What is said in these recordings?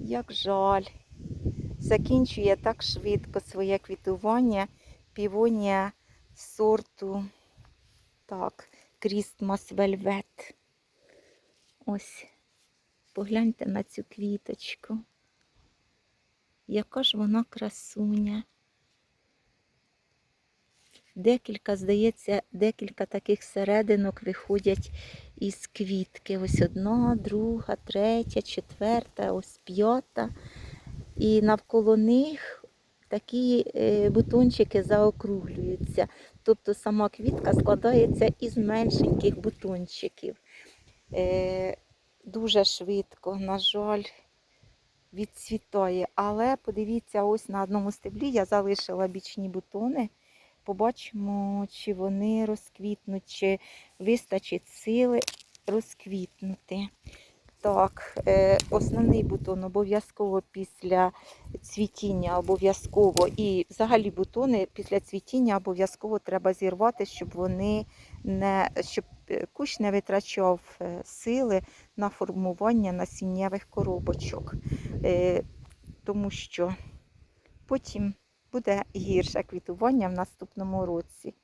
Як жаль. Закінчує так швидко своє квітування півонія сорту так, Christmas Velvet. Ось, погляньте на цю квіточку. Яка ж вона красуня. Декілька, здається, декілька таких серединок виходять із квітки. Ось одна, друга, третя, четверта, ось п'ята. І навколо них такі е, бутончики заокруглюються. Тобто сама квітка складається із меншеньких бутончиків. Е, Дуже швидко, на жаль, відцвітає. Але подивіться, ось на одному стеблі я залишила бічні бутони. Побачимо, чи вони розквітнуть, чи вистачить сили розквітнути. Так, е, основний бутон обов'язково після цвітіння, обов'язково. І взагалі бутони після цвітіння обов'язково треба зірвати, щоб вони не щоб е, кущ не витрачав е, сили на формування насіннєвих коробочок. Тому що потім буде гірше квітування в наступному році.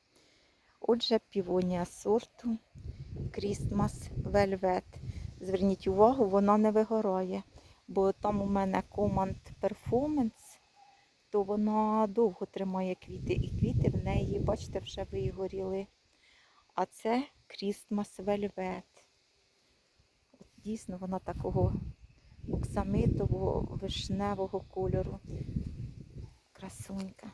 Отже, півонія сорту Christmas Velvet. Зверніть увагу, вона не вигорає, бо там у мене Command Performance, то вона довго тримає квіти, і квіти в неї, бачите, вже вигоріли. А це Christmas Velvet. От дійсно вона такого оксамитового вишневого кольору. Красунька.